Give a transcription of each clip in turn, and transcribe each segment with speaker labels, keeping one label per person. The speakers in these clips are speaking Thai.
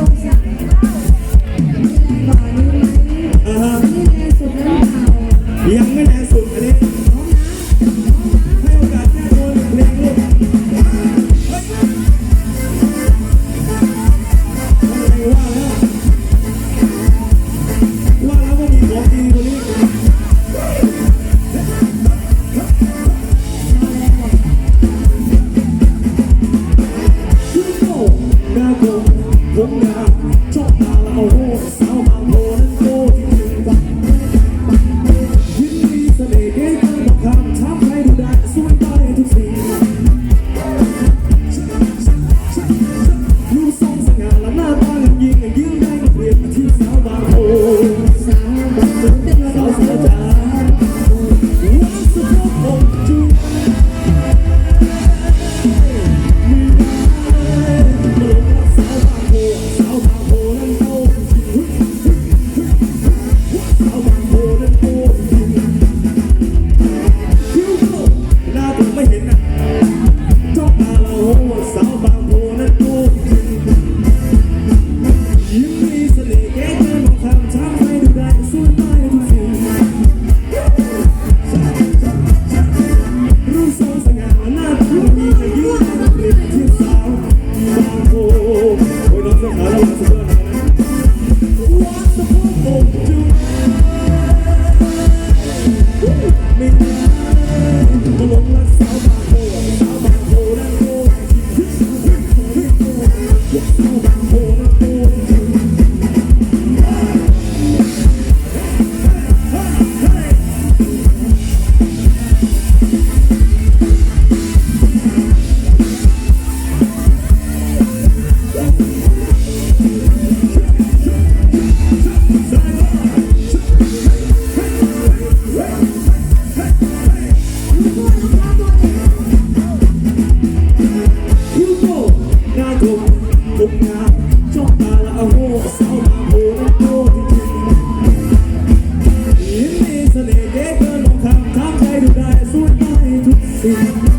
Speaker 1: สง สาวบา
Speaker 2: งโน Thank you.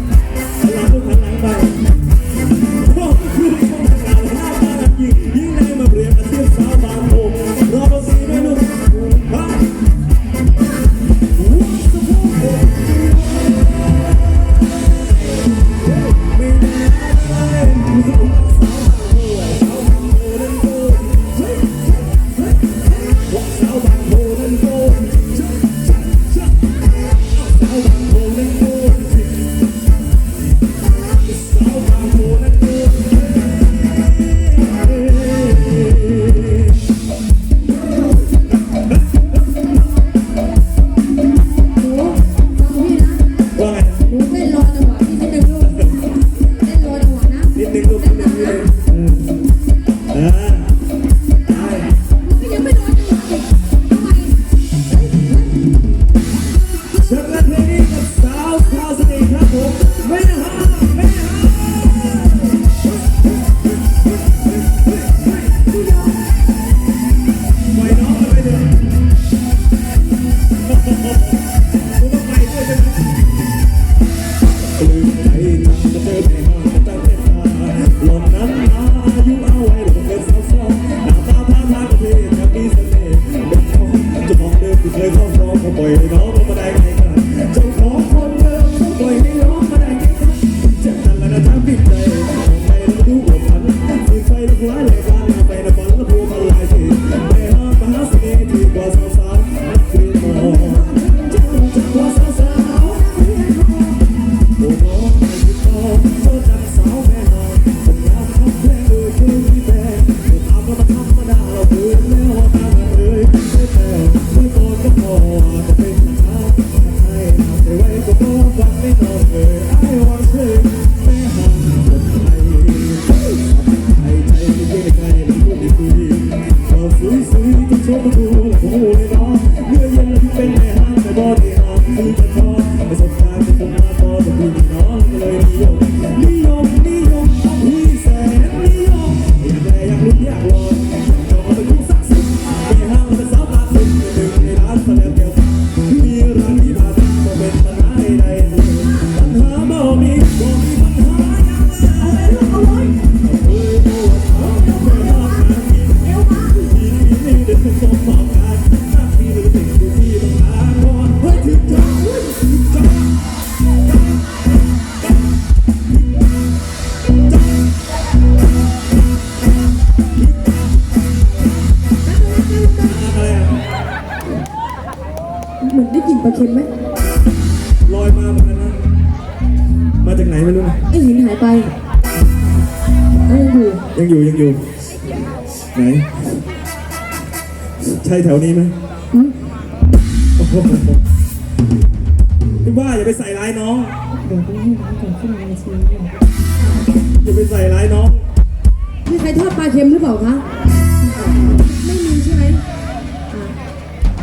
Speaker 2: Thank you. ยัง
Speaker 1: อยู่
Speaker 3: ยังอยู่
Speaker 1: ยังอยู่ ไหน ใช่แถวนี้ไหม
Speaker 3: หึ
Speaker 1: โอ้โหพี่ว่าอย่าไปใส่ร้ายน้อง
Speaker 3: เดี๋ยวต้องให้น้องก่อนขึ้นมาในชีวิตเนี่ย
Speaker 1: อย่าไปใส่ร้ายน้อง
Speaker 3: มีใครทอดปลาเค็มหรือเปล่าคะ ไม่มีใช่ไหมอะ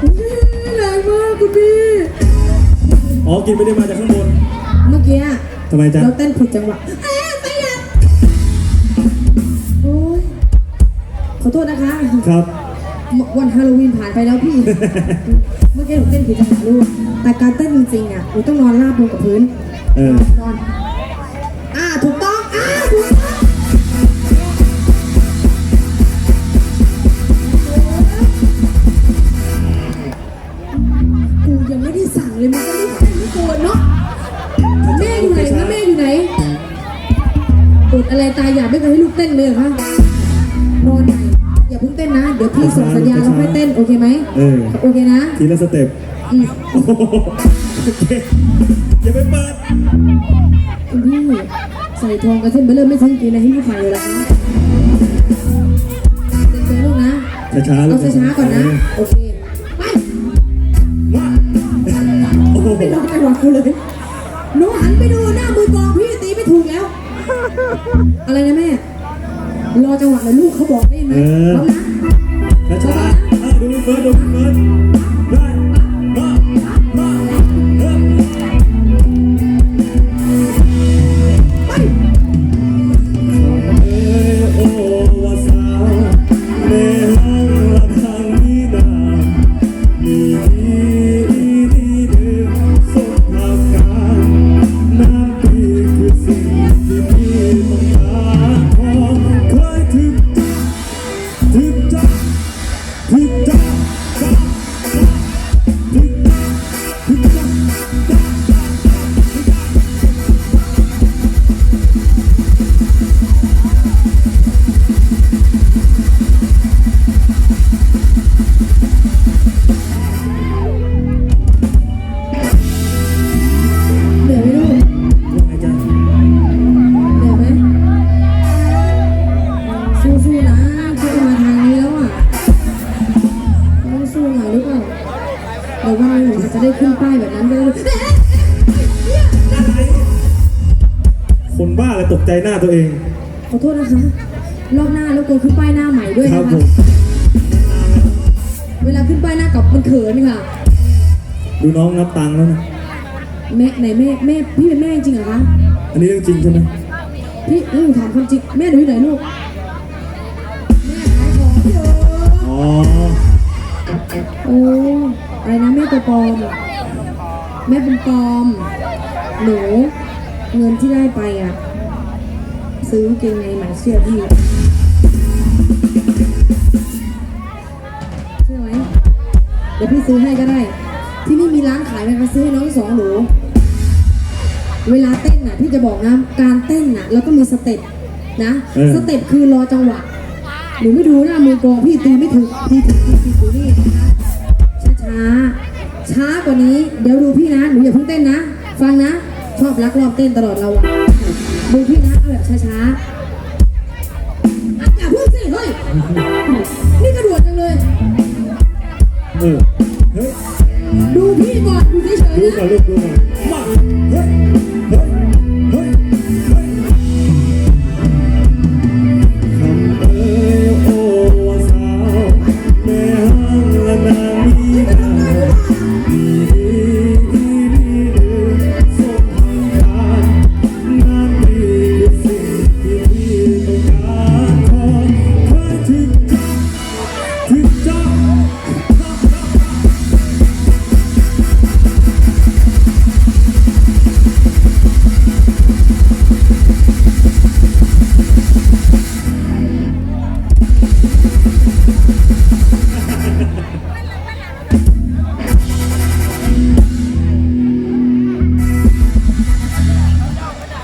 Speaker 3: อุ๊ยแรงมากคุณพี่
Speaker 1: อ๋อ กินไม่ได้มาจากข้างบน
Speaker 3: เมื่อกี้อะ
Speaker 1: ทำไมจ๊ะ
Speaker 3: เราเต้นผิดจังหวะเอ๊ะไปอะ อโทษนะคะ
Speaker 1: ครับ
Speaker 3: วันฮาโลวีนผ่านไปแล้วพี่ เมื่อกี้หนูเต้นผิดจังหวะลูกแต่การเต้นจริงๆอะหนูต้องนอนราบลงกับพื้น
Speaker 1: เออ
Speaker 3: นอน อ่าถูกต้องอ่าถูกต้องกูยังไม่ได้สั่งเลยมันก็รีบเต้นไม่โกนเนาะแม่อยู่ไหนคะแม่อยู่ไหนอดอะไรตายอยากไม่เคยให้ลูกเต้นเลยเหรอคะ เพิ่งเต้นนะเดี๋ยวพี่ส่งสัญญาณแล้วค่อยเต้น โอเคไหม
Speaker 1: เออ
Speaker 3: โอเคนะ
Speaker 1: ทีละสเต็ป
Speaker 3: อืม
Speaker 1: โอ้โหโอเคอย่าไปเปิด
Speaker 3: คุณพี่ใส่ทองกระเส้นเบลเลอร์ไม่ซื้อกินอะไรให้ลูกใหม่เลยเหรอคะเต้นๆลูกนะ
Speaker 1: ช้าๆลู
Speaker 3: เอา
Speaker 1: ก
Speaker 3: ช้าๆก่อนนะ โอเค ไป
Speaker 1: มาโอ้โห
Speaker 3: ไม่รอจังหวะกูเลยหนูหันไปดูหน้ามือกองพี่ตีไม่ถูกแล้ว อะไรนะแม่ รอจังหวะเลยลูกเขาบอกได้ไหมพร้อมนะ
Speaker 1: ช้าๆอะดูเฟิร์สดูเฟิร์ส ขอ
Speaker 3: โทษนะคะ รอบหน้าแล้วกลัวขึ้นป้ายหน้าใหม่ด้วย
Speaker 1: ครั
Speaker 3: นะ
Speaker 1: บผ
Speaker 3: คะ
Speaker 1: ม
Speaker 3: เวลาขึ้นป้ายหน้ากับมันเขินค่ะ
Speaker 1: ดูน้องนับตังค์แล้วนะ
Speaker 3: แม่ไหนแม่แม่พี่เป็นแม่จริงเหรอคะ
Speaker 1: อันนี้เรื่องจริงใช่ไหม
Speaker 3: พี่เออถามความจริงแม่หนูอยู่ไหนลูก แม่ขายของเยอะ
Speaker 1: อ๋อ
Speaker 3: โอ้อะไรนะแม่ตัวปลอม แม่เป็นปลอม หนูเงินที่ได้ไปอะ ซื้อกางเกงในใหม่เสื้อพี่เชื่อไหมเดี๋ยวพี่ซื้อให้ก็ได้ ที่นี่มีร้านขายไหมคะซื้อให้น้องสองหนูเวลาเต้นน่ะพี่จะบอกนะ การเต้นน่ะเราต้องมีสเต็ปนะ
Speaker 1: เออ
Speaker 3: สเต็ปคือรอจังหวะ หนูไม่ดูหน้ามือกลองพี่ตีไม่ถูกพี่ถูกพี่ถูกอยู่นี่นะคะช้าช้าๆช้ากว่านี้ เดี๋ยวดูพี่นะ หนูอย่าเพิ่งเต้นนะ ฟังนะ ชอบรักรอบเต้นตลอดเราอะ ดูพี่นะเอาแบบช้าช้าๆอะอย่าเพิ่งสิเฮ้ย นี่กระโดดจังเลย
Speaker 1: เออเฮ้ย
Speaker 3: ดูพี่ก่อนดูเฉย
Speaker 1: ดู
Speaker 3: ๆ
Speaker 1: ก่อ
Speaker 3: นะ
Speaker 1: นลูกดูก่อนมาเฮ้ยเฮ้ยเฮ้ย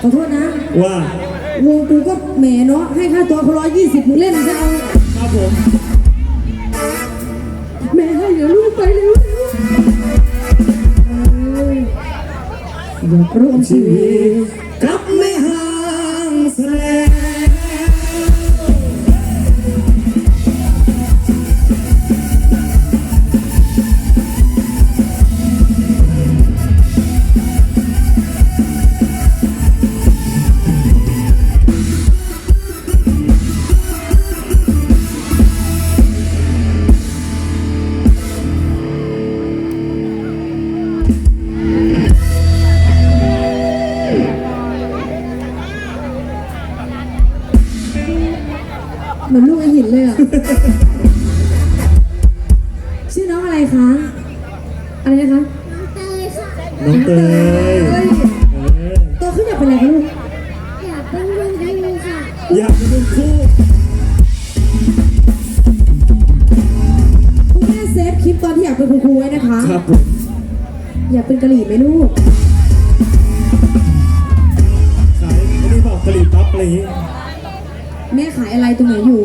Speaker 1: ขอ
Speaker 3: โทษนะ
Speaker 1: ว่า
Speaker 3: วงกูก็แหมเนาะให้ค่าตัวเขาร้อยยี่สิบมึงเล่นจะเอา
Speaker 1: ครับผม
Speaker 3: แหมให้เดี๋ยวลูกไปเร็วอยอย่าโกรธชีวิต เหมือนลูกไอหินเลยอะชื่อน้องอะไรคะ อะไรนะคะ
Speaker 4: เตยค่ะ
Speaker 1: น้องเตย
Speaker 3: เฮ้ย
Speaker 1: เออ
Speaker 3: โตขึ้นอยากเป็นอะไรคะลูก
Speaker 4: อยากเป็นคุณครูค่ะ
Speaker 1: อยากจะเป็นครู
Speaker 3: คุณแม่เซฟคลิปตอนที่อยากเป็นคุณครูไว้นะคะ
Speaker 1: ครับผม
Speaker 3: อยากเป็นกะหรี่ไหมลูก
Speaker 1: ขายไม่ได้บอกกะหรี่ปั๊บอะไรอย่างงี้
Speaker 3: แม่ขายอะไรตรงไหนอยู่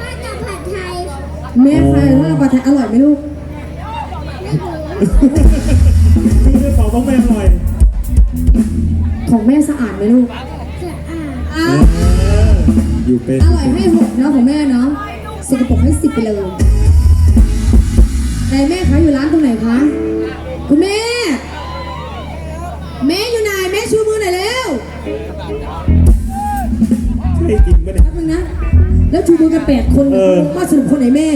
Speaker 4: มาจากผัดไทย
Speaker 3: แม่ขายว่าปลาไทยอร่อยไหมลูก
Speaker 4: ไม่รู้
Speaker 1: ชื่อได้เปล่าต้องแม่อร่อย
Speaker 3: ของแม่สะอาดไหมลูก
Speaker 4: จะอ่าน
Speaker 3: อ้า
Speaker 1: เอ
Speaker 3: ว
Speaker 1: ออยู่เป็น
Speaker 3: อร่อยให้หกเนาะของแม่เนาะสกปรกให้สิบไปเลยแต่แม่ขายอยู่ร้านตรงไหนคะคุณแม่ แม่อยู่ไหนแม่ชูมือหน่อยเร็ว
Speaker 1: ใช่จริงปะเนี่ย
Speaker 3: แป๊บนึงนะ แล้วชูมือกันแปดคน
Speaker 1: เออ
Speaker 3: ว่าสรุปคนไหนแม่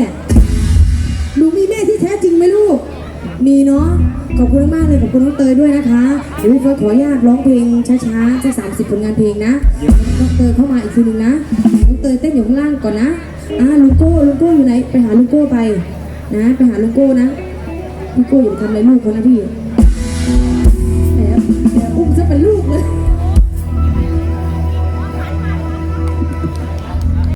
Speaker 3: หนูมีแม่ที่แท้จริงไหมลูก มีเนาะ ขอบคุณมากๆเลย ขอบคุณน้องเตยด้วยนะคะ เดี๋ยวพี่เฟิร์สขออนุญาตร้องเพลงช้าๆสักสามสิบผลงานเพลงนะ น้องเตยเข้ามาอีกทีหนึงนะ น้องเตยเต้นอยู่ข้างล่างก่อนนะ อ่าลุงโก้ลุงโก้อยู่ไหน ไปหาลุงโก้ไป นะ ไปหาลุงโก้นะพี่โก้อย่าไปทำอะไรลูกเขานะพี่